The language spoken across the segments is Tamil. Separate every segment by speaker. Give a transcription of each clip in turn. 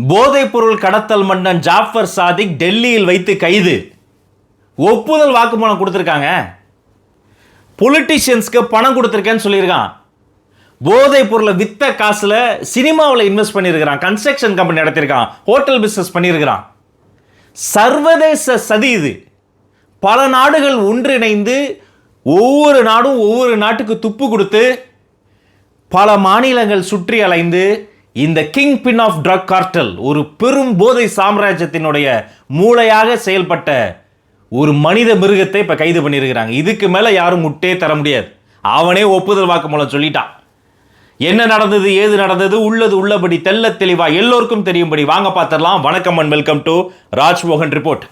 Speaker 1: போதைப்பொருள் கடத்தல் மன்னன் ஜாஃபர் சாதிக் டெல்லியில் வைத்து கைது. ஒப்புதல் வாக்குமூலம் கொடுத்துருக்காங்க. பொலிட்டிஷியன்ஸ்க்கு பணம் கொடுத்துருக்கேன்னு சொல்லியிருக்கான். போதைப் பொருளை வித்த காசில் சினிமாவில் இன்வெஸ்ட் பண்ணியிருக்கிறான். கன்ஸ்ட்ரக்ஷன் கம்பெனி நடத்தியிருக்கான். ஹோட்டல் பிஸ்னஸ் பண்ணியிருக்கிறான். சர்வதேச சதி இது. பல நாடுகள் ஒன்றிணைந்து ஒவ்வொரு நாடும் ஒவ்வொரு நாட்டுக்கு துப்பு கொடுத்து பல மாநிலங்கள் சுற்றி அலைந்து இந்த kingpin of drug cartel ஒரு பெரும் போதை சாம்ராஜ்யத்தினுடைய மூளையாக செயல்பட்ட ஒரு மனித மிருகத்தை இப்போ கைது பண்ணியிருக்கிறாங்க. இதுக்கு மேலே யாரும் முட்டே தர முடியாது. அவனே ஒப்புதல் வாக்குமூலம் சொல்லிட்டான். என்ன நடந்தது ஏது நடந்தது உள்ளது உள்ளபடி தெள்ள தெளிவா எல்லோருக்கும் தெரியும்படி வாங்க பார்த்துடலாம். வணக்கம் and welcome to Rajmohan report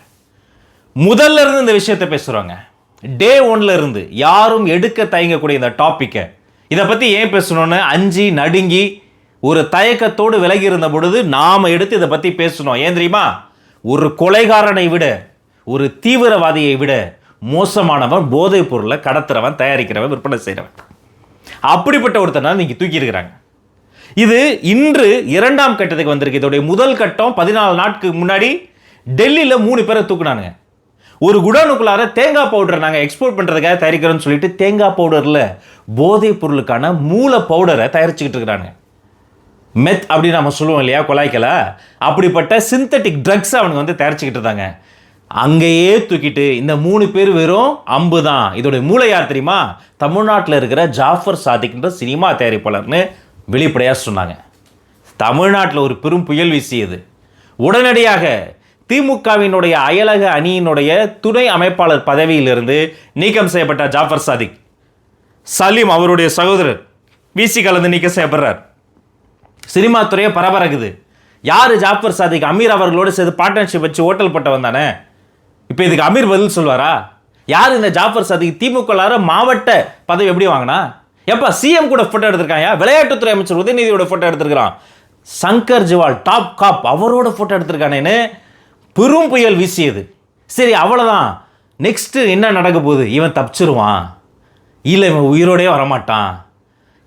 Speaker 1: முதல்ல இருந்து இந்த விஷயத்தை பேசுகிறாங்க டே ஒன்ல இருந்து யாரும் எடுக்க தயங்கக்கூடிய இந்த டாப்பிக்கை இதை பற்றி ஏன் பேசணும்னு அஞ்சு நடுங்கி ஒரு தயக்கத்தோடு விலகி இருந்த பொழுது நாம் எடுத்து இதை பற்றி பேசணும். ஏன் தெரியுமா? ஒரு கொலைகாரனை விட ஒரு தீவிரவாதியை விட மோசமானவன் போதைப் பொருளை கடத்துறவன் தயாரிக்கிறவன் விற்பனை செய்கிறவன் அப்படிப்பட்ட ஒருத்தனை நீங்கள் தூக்கியிருக்கிறாங்க. இது இன்று இரண்டாம் கட்டத்துக்கு வந்திருக்கு. இதோடைய முதல் கட்டம் பதினாலு நாட்களுக்கு முன்னாடி டெல்லியில் மூணு பேரை தூக்குனானுங்க. ஒரு குடோனுக்குள்ளார தேங்காய் பவுடர் நாங்கள் எக்ஸ்போர்ட் பண்ணுறதுக்காக தயாரிக்கிறோம்னு சொல்லிட்டு தேங்காய் பவுடரில் போதைப் பொருளுக்கான மூல பவுடரை தயாரிச்சுக்கிட்டு இருக்கிறாங்க மெத் அப்படின்னு நம்ம சொல்லுவோம் இல்லையா குழாய்க்கல அப்படிப்பட்ட சிந்தட்டிக் ட்ரக்ஸ் அவனுங்க வந்து தயாரிச்சுக்கிட்டு இருந்தாங்க. அங்கேயே தூக்கிட்டு இந்த மூணு பேர் வெறும் அம்பு தான். இதோடைய மூளை யார் தெரியுமா? தமிழ்நாட்டில் இருக்கிற ஜாஃபர் சாதிக்ன்ற சினிமா தயாரிப்பாளர்னு வெளிப்படையாக சொன்னாங்க. தமிழ்நாட்டில் ஒரு பெரும் புயல் வீசியது. உடனடியாக திமுகவினுடைய அயலக அணியினுடைய துணை அமைப்பாளர் பதவியிலிருந்து நீக்கம் செய்யப்பட்ட ஜாஃபர் சாதிக். சலீம் அவருடைய சகோதரர் விசி கலந்து நீக்கம் செய்யப்படுறார். சினிமா துறையை பரபரக்குது யார் ஜாஃபர் சாதிக் அமீர் அவர்களோடு சேர்ந்து பார்ட்னர்ஷிப் வச்சு ஓட்டல் போட்டவன் தானே இப்போ இதுக்கு அமீர் பதில் சொல்வாரா? யார் இந்த ஜாஃபர் சாதிக் திமுக மாவட்ட பதவி எப்படி வாங்கினா? எப்பா சிஎம் கூட ஃபோட்டோ எடுத்திருக்காங்க விளையாட்டுத்துறை அமைச்சர் உதயநிதியோட ஃபோட்டோ எடுத்திருக்கிறான். சங்கர் ஜிவால் டாப் காப் அவரோட ஃபோட்டோ எடுத்திருக்கானேன்னு பெரும் புயல் வீசியது. சரி அவ்வளோதான் நெக்ஸ்ட்டு என்ன நடக்க போகுது? இவன் தப்பிச்சிருவான். இல்லை இவன் உயிரோடே வரமாட்டான்.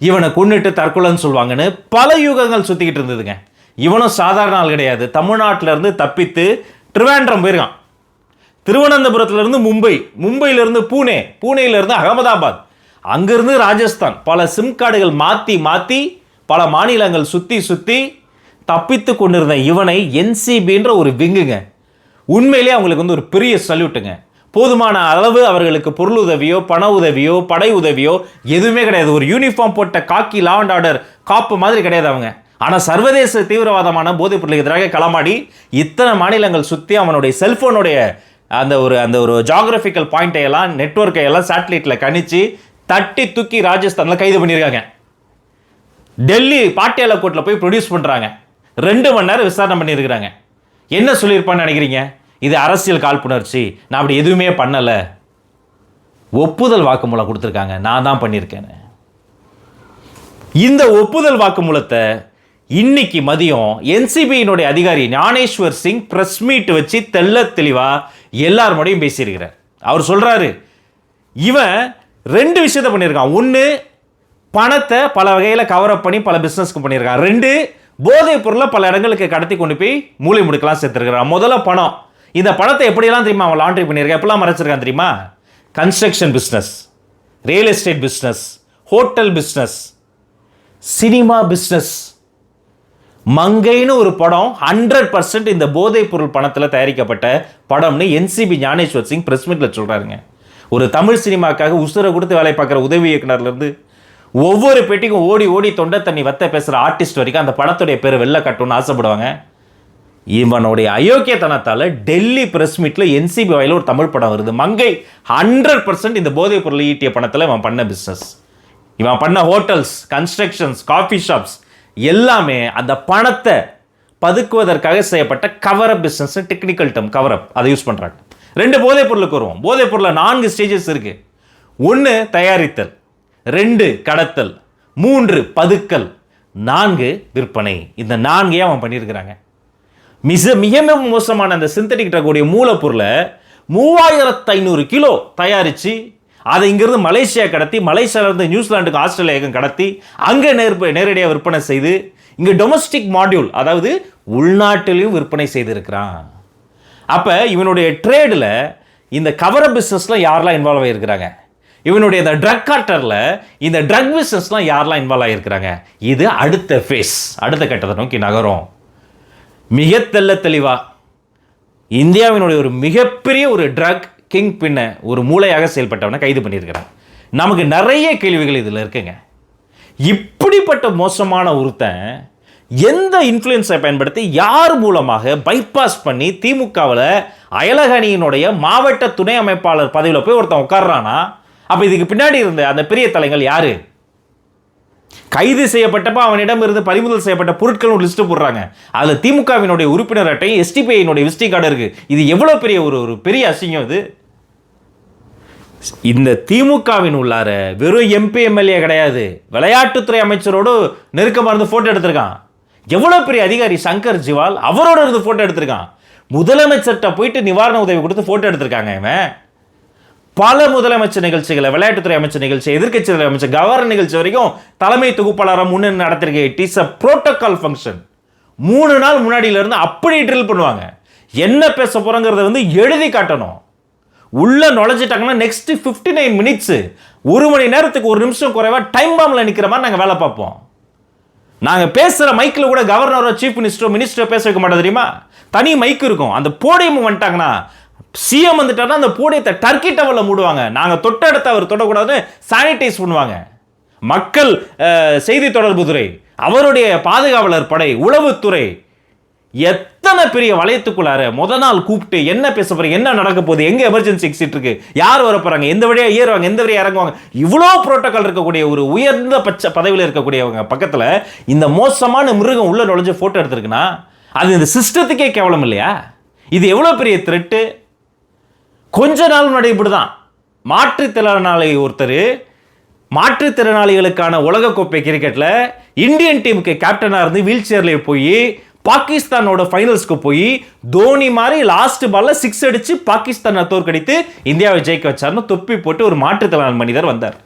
Speaker 1: இவனை கொன்னுட்டு தற்கொலைன்னு சொல்லுவாங்கன்னு பல யுகங்கள் சுற்றிக்கிட்டு இருந்ததுங்க. இவனும் சாதாரண ஆள் கிடையாது. தமிழ்நாட்டிலேருந்து தப்பித்து திருவேண்டம் போயிருக்கான். திருவனந்தபுரத்துலேருந்து மும்பை மும்பையிலேருந்து பூனே பூனேயிலேருந்து அகமதாபாத் அங்கேருந்து ராஜஸ்தான். பல சிம் கார்டுகள் மாற்றி மாற்றி பல மாநிலங்கள் சுற்றி சுற்றி தப்பித்து கொண்டிருந்த இவனை என்சிபின்ற ஒரு விங்குங்க. உண்மையிலேயே அவங்களுக்கு வந்து ஒரு பெரிய சல்யூட்டுங்க போதுமான அளவு அவர்களுக்கு பொருள் உதவியோ பண உதவியோ படை உதவியோ எதுவுமே கிடையாது. ஒரு யூனிஃபார்ம் போட்ட காக்கி லா அண்ட் ஆர்டர் காப்பு மாதிரி கிடையாது அவங்க. ஆனால் சர்வதேச தீவிரவாதமான போதைப் பொருளுக்கு எதிராக களமாடி இத்தனை மாநிலங்கள் சுற்றி அவனுடைய செல்ஃபோனுடைய அந்த ஒரு அந்த ஒரு ஜாகிரபிக்கல் பாயிண்ட்டை எல்லாம் நெட்ஒர்க்கை எல்லாம் சேட்டலைட்டில் கணிச்சு தட்டி தூக்கி ராஜஸ்தானில் கைது பண்ணியிருக்காங்க. டெல்லி பாட்டியால கோர்ட்டில் போய் ப்ரொடியூஸ் பண்ணுறாங்க ரெண்டு மணி நேரம் விசாரணை பண்ணியிருக்கிறாங்க. என்ன சொல்லியிருப்பான்னு நினைக்கிறீங்க? இது அரசியல் காழ்ப்புணர்ச்சி. நான் அப்படி எதுவுமே பண்ணலை. ஒப்புதல் வாக்குமூலம் கொடுத்துருக்காங்க. நான் தான் பண்ணியிருக்கேன்னு. இந்த ஒப்புதல் வாக்குமூலத்தை இன்னைக்கு மதியம் என்சிபியினுடைய அதிகாரி ஞானேஸ்வர் சிங் ப்ரெஸ் மீட் வச்சு தெள்ள தெளிவாக எல்லார் முறையும் பேசியிருக்கிறார். அவர் சொல்கிறாரு இவன் ரெண்டு விஷயத்த பண்ணியிருக்கான். ஒன்று பணத்தை பல வகையில் கவரப் பண்ணி பல பிஸ்னஸ்க்கு பண்ணியிருக்கான். ரெண்டு போதைப் பொருளை பல இடங்களுக்கு கடத்தி கொண்டு போய் மூளை முடுக்கலாம் சேர்த்துருக்கிறான் முதல்ல பணம். இந்த பணத்தை எப்படியெல்லாம் தெரியுமா அவன் லாண்ட்ரி பண்ணியிருக்கான்? எப்படிலாம் மறைச்சிருக்கான் தெரியுமா? Construction business real estate business hotel business cinema business மங்கைன்னு ஒரு படம் ஹண்ட்ரட் பர்சன்ட் இந்த போதைப் பொருள் பணத்தில் தயாரிக்கப்பட்ட படம்னு என்சிபி ஞானேஸ்வர் சிங் பிரஸ் மீட்டில் சொல்கிறாருங்க ஒரு தமிழ் சினிமாக்காக உசுரை கொடுத்து வேலை பார்க்குற உதவி இயக்குனர்லேருந்து ஒவ்வொரு பெட்டிக்கும் ஓடி ஓடி தொண்டை தண்ணி வத்த பேசுகிற ஆர்டிஸ்ட் வரைக்கும் அந்த படத்துடைய பேர் வெளில கட்டணும்னு ஆசைப்படுவாங்க. இவனுடைய அயோக்கியத்தனத்தால் டெல்லி பிரஸ் மீட்டில் என்சிபி வாயில் ஒரு தமிழ் படம் வருது. மங்கை ஹண்ட்ரட் பர்சன்ட் இந்த போதைப் பொருள் ஈட்டிய பணத்தில் இவன் பண்ண பிஸ்னஸ் இவன் பண்ண ஹோட்டல்ஸ் கன்ஸ்ட்ரக்ஷன்ஸ் காஃபி ஷாப்ஸ் எல்லாமே அந்த பணத்தை பதுக்குவதற்காக செய்யப்பட்ட கவரப் பிஸ்னஸ் டெக்னிக்கல் டம் கவரப் அதை யூஸ் பண்ணுறாங்க ரெண்டு போதைப் பொருளுக்கு வருவோம். போதைப் பொருளில் நான்கு ஸ்டேஜஸ் இருக்குது ஒன்று தயாரித்தல் ரெண்டு கடத்தல் மூன்று பதுக்கல் நான்கு விற்பனை. இந்த நான்கையே அவன் பண்ணியிருக்கிறாங்க. மிக மிக மிக மோசமான அந்த சிந்தட்டிக் ட்ரக்குடைய மூலப்பொருளை மூவாயிரத்து ஐநூறு கிலோ தயாரித்து அதை இங்கிருந்து மலேசியா கடத்தி மலேசியாவிலிருந்து நியூசிலாந்துக்கு ஆஸ்திரேலியாவுக்கும் கடத்தி அங்கே நேர் நேரடியாக விற்பனை செய்து இங்கே டொமஸ்டிக் மாடியூல் அதாவது உள்நாட்டிலையும் விற்பனை செய்திருக்கிறான். அப்போ இவனுடைய ட்ரேடில் இந்த கவர பிஸ்னஸ்லாம் யாரெல்லாம் இன்வால்வ் ஆகியிருக்கிறாங்க? இவனுடைய இந்த ட்ரக் கார்ட்டரில் இந்த ட்ரக் பிஸ்னஸ்லாம் யாரெல்லாம் இன்வால்வ் ஆகியிருக்கிறாங்க? இது அடுத்த ஃபேஸ் அடுத்த கட்டத்தை நோக்கி நகரும். மிக தெல்ல தெளிவாக இந்தியாவினுடைய ஒரு மிகப்பெரிய ஒரு ட்ரக் கிங் பின்ன ஒரு மூளையாக செயல்பட்டவனை கைது பண்ணியிருக்கிறான். நமக்கு நிறைய கேள்விகள் இதில் இருக்குங்க. இப்படிப்பட்ட மோசமான ஒருத்தன் எந்த இன்ஃப்ளூயன்ஸை பயன்படுத்தி யார் மூலமாக பைபாஸ் பண்ணி திமுகவில் அயலகணியினுடைய மாவட்ட துணை அமைப்பாளர் பதவியில் போய் ஒருத்தன் உட்கார்றானா? அப்போ இதுக்கு பின்னாடி இருந்த அந்த பெரிய தலைங்கள் யாரு? கைது செய்யப்பட்டப்ப அவனிடம் இருந்து பறிமுதல் செய்யப்பட்ட பொருட்கள் ஒரு லிஸ்ட் போடுறாங்க. அதில் திமுகவினுடைய உறுப்பினர் அட்டை எஸ்டிபிஐனுடைய விசிட்டிங் கார்டு இருக்கு. இது எவ்வளோ பெரிய ஒரு ஒரு பெரிய அசிங்கம் இது? இந்த திமுகவின் உள்ளார வெறும் எம்பி எம்எல்ஏ கிடையாது. விளையாட்டுத்துறை அமைச்சரோடு நெருக்கமாக இருந்து ஃபோட்டோ எடுத்திருக்கான். எவ்வளோ பெரிய அதிகாரி சங்கர் ஜிவால் அவரோட இருந்து ஃபோட்டோ எடுத்திருக்கான். முதலமைச்சர்கிட்ட போயிட்டு நிவாரண உதவி கொடுத்து ஃபோட்டோ எடுத்திருக்காங்க இவன். பல முதலமைச்சர் நிகழ்ச்சிகளை விளையாட்டுத்துறை அமைச்சர் நிகழ்ச்சி எதிர்கட்சி துறை அமைச்சர் கவர்னர் நிகழ்ச்சி வரைக்கும் தலைமை தொகுப்பாளராக முன்னு நடத்திருக்க it is a protocol function மூணு நாள் முன்னாடியில இருந்து அப்படி ட்ரில் பண்ணுவாங்க. என்ன பேச போகிறோங்கிறத வந்து எழுதி காட்டணும். உள்ள நுழைஞ்சிட்டாங்கன்னா நெக்ஸ்ட் ஃபிஃப்டி நைன் மினிட்ஸ் ஒரு மணி நேரத்துக்கு ஒரு நிமிஷம் குறைவா டைம் பாம்பில் நிற்கிற மாதிரி நாங்கள் வேலை பார்ப்போம். நாங்கள் பேசுகிற மைக்கில் கூட கவர்னரோ சீஃப் மினிஸ்டரோ மினிஸ்டரோ பேச வைக்க மாட்டோம் தெரியுமா? தனி மைக் இருக்கும். அந்த போடியம் வந்துட்டாங்கன்னா சிஎம் வந்துட்டாருன்னா அந்த போடியத்தை டர்க்கி டவலில் மூடுவாங்க. நாங்கள் தொட்ட இடத்த அவர் தொடக்கூடாதுன்னு சானிடைஸ் பண்ணுவாங்க. மக்கள் செய்தி தொடர்பு துறை அவருடைய பாதுகாவலர் படை உளவுத்துறை எத்தனை பெரிய வளையத்துக்குள்ளார முத நாள் கூப்பிட்டு என்ன பேச போறீங்க என்ன நடக்க போகுது எங்க எமர்ஜென்சி எக்ஸிட் இருக்கு யார் வர போறாங்க எந்த வழியா ஏறுவாங்க எந்த வழியா இறங்குவாங்க இவ்வளோ புரோட்டோக்கால் இருக்கக்கூடிய ஒரு உயர்ந்த பட்ச பதவியில் இருக்கக்கூடியவங்க பக்கத்தில் இந்த மோசமான மிருகம் உள்ள நுழைஞ்சு போட்டோ எடுத்திருக்குன்னா அது இந்த சிஸ்டத்துக்கே கேவலம் இல்லையா? இது எவ்வளோ பெரிய த்ரெட்டு கொஞ்ச நாள் முன்னாடி இப்படிதான். மாற்றுத்திறனாளி ஒருத்தர் மாற்றுத்திறனாளிகளுக்கான உலகக்கோப்பை கிரிக்கெட்டில் இந்தியன் டீமுக்கு கேப்டனாக இருந்து வீல் சேரில் போய் பாகிஸ்தானோட ஃபைனல்ஸ்க்கு போய் தோனி மாதிரி லாஸ்ட் பாலில் சிக்ஸ் அடித்து பாகிஸ்தானை தோற்கடித்து இந்தியாவை ஜெயிக்க வச்சார்னு தொப்பி போட்டு ஒரு மாற்றுத்திறனாளி மனிதர் வந்தார்.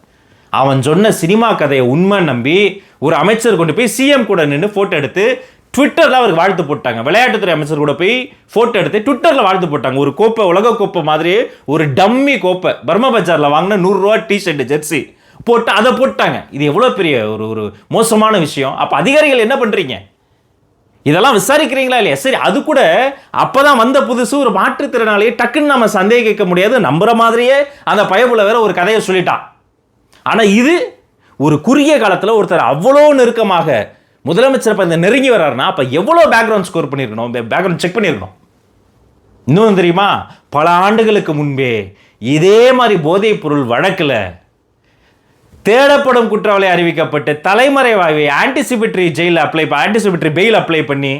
Speaker 1: அவன் சொன்ன சினிமா கதையை உண்மை நம்பி ஒரு அமைச்சர் கொண்டு போய் சிஎம் கூட நின்று ஃபோட்டோ எடுத்து ட்விட்டரில் அவருக்கு வாழ்த்து போட்டாங்க. விளையாட்டுத்துறை அமைச்சர் கூட போய் ஃபோட்டோ எடுத்து ட்விட்டரில் வாழ்த்து போட்டாங்க. ஒரு கோப்பை உலக கோப்பை மாதிரி ஒரு டம்மி கோப்பை. பர்மா பஜாரில் வாங்கின நூறுரூவா டிஷர்ட் ஜெர்சி போட்டு அதை போட்டாங்க. இது எவ்வளோ பெரிய ஒரு ஒரு மோசமான விஷயம். அப்போ அதிகாரிகள் என்ன பண்ணுறீங்க இதெல்லாம் விசாரிக்கிறீங்களா இல்லையா? சரி அது கூட அப்போ தான் வந்த புதுசு ஒரு மாற்றுத்திறனாளியை டக்குன்னு நம்ம சந்தேகிக்க முடியாது. நம்புகிற மாதிரியே அந்த பயபுல வேற ஒரு கதையை சொல்லிட்டான். ஆனால் இது ஒரு குறுகிய காலத்தில் ஒருத்தர் அவ்வளோ நெருக்கமாக முதலமைச்சர் இப்போ இந்த நெருங்கி வர்றாருன்னா அப்போ எவ்வளோ பேக்ரவுண்ட் ஸ்கோர் பண்ணியிருக்கணும் பேக்ரவுண்ட் செக் பண்ணியிருக்கணும் இன்னும் தெரியுமா? பல ஆண்டுகளுக்கு முன்பே இதே மாதிரி போதைப் பொருள் வழக்கில் தேடப்படும் குற்றவாளி அறிவிக்கப்பட்டு தலைமறைவாகி anticipatory jail apply anticipatory bail apply பண்ணி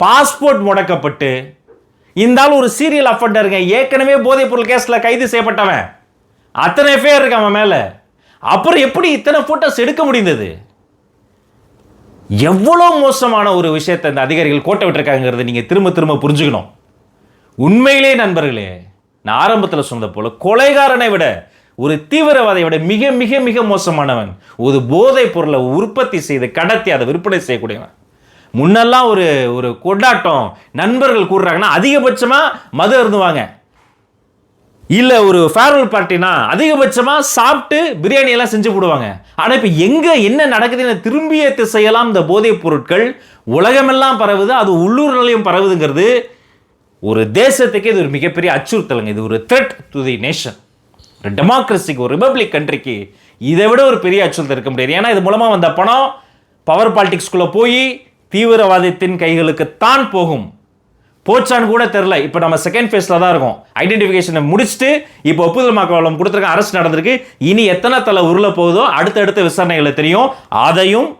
Speaker 1: பாஸ்போர்ட் முடக்கப்பட்டு இருந்தாலும் ஒரு சீரியல் அஃபண்டருங்க ஏற்கனவே போதைப் பொருள் கேஸில் கைது செய்யப்பட்டவன். அத்தனை பேர் இருக்கான் அவன் மேல. அப்புறம் எப்படி இத்தனை ஃபோட்டோஸ் எடுக்க முடிந்தது? எவ்வளோ மோசமான ஒரு விஷயத்தை இந்த அதிகாரிகள் கோட்டை விட்டுருக்காங்கிறத நீங்கள் திரும்ப திரும்ப புரிஞ்சுக்கணும். உண்மையிலே நண்பர்களே நான் ஆரம்பத்தில் சொன்னது போல் கொலைகாரனை விட ஒரு தீவிரவாதியை விட மிக மிக மிக மோசமானவன் ஒரு போதைப் பொருளை உற்பத்தி செய்து கடத்தி அதை விற்பனை செய்யக்கூடியவன். முன்னெல்லாம் ஒரு ஒரு கொண்டாட்டம் நண்பர்கள் கூடுறாங்கன்னா அதிகபட்சமாக மது அருந்துவாங்க. இல்லை ஒரு ஃபேர்வெல் பார்ட்டினா அதிகபட்சமாக சாப்பிட்டு பிரியாணி எல்லாம் செஞ்சு போடுவாங்க. ஆனால் இப்போ எங்கே என்ன நடக்குதுன்னு திரும்பிய திசையெல்லாம் இந்த போதைப் பொருட்கள் உலகமெல்லாம் பரவுது அது உள்ளூர்லையும் பரவுதுங்கிறது ஒரு தேசத்துக்கு இது ஒரு மிகப்பெரிய அச்சுறுத்தலுங்க. இது ஒரு த்ரெட் டு தி நேஷன் ஒரு டெமோக்ரஸிக்கு ஒரு ரிபப்ளிக் கண்ட்ரிக்கு இதை விட ஒரு பெரிய அச்சுறுத்தல் இருக்க முடியாது. ஏன்னா இது மூலமாக வந்த பணம் பவர் பாலிட்டிக்ஸ்குள்ளே போய் தீவிரவாதத்தின் கைகளுக்கு தான் போகும். போச்சான்னு கூட தெரில இப்போ நம்ம செகண்ட் ஃபேஸில் தான் இருக்கோம். ஐடென்டிஃபிகேஷனை முடிச்சுட்டு இப்போ ஒப்புதல் வாக்குவாதம் கொடுத்துருக்க அரசு நடந்திருக்கு. இனி எத்தனை தலை உருள போகுதோ அடுத்தடுத்த விசாரணைகளை தெரியும். அதையும்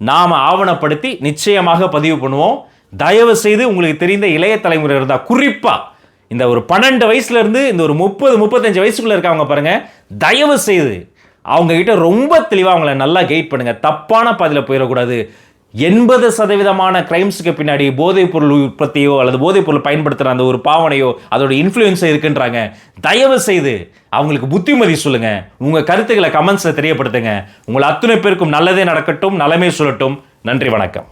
Speaker 1: நாம் ஆவணப்படுத்தி நிச்சயமாக பதிவு பண்ணுவோம். தயவு செய்து உங்களுக்கு தெரிந்த இளைய தலைமுறை இருந்தால் குறிப்பாக இந்த ஒரு பன்னெண்டு வயசுலேருந்து இந்த ஒரு முப்பது முப்பத்தஞ்சு வயசுக்குள்ளே இருக்கவங்க பாருங்கள் தயவு செய்து அவங்கக்கிட்ட ரொம்ப தெளிவாக அவங்கள நல்லா கைட் பண்ணுங்கள் தப்பான பாதையில் போயிடக்கூடாது. எண்பது சதவீதமான கிரைம்ஸுக்கு பின்னாடி போதைப் பொருள் உற்பத்தியோ அல்லது போதைப் பொருள் பயன்படுத்துகிற அந்த ஒரு பாவனையோ அதோட இன்ஃப்ளூயன்ஸோ இருக்குன்றாங்க. தயவு செய்து அவங்களுக்கு புத்திமதி சொல்லுங்கள் உங்கள் கருத்துக்களை கமெண்ட்ஸில் தெரியப்படுத்துங்க. உங்கள் அத்தனை பேருக்கும் நல்லதே நடக்கட்டும் நலமே சொல்லட்டும். நன்றி வணக்கம்.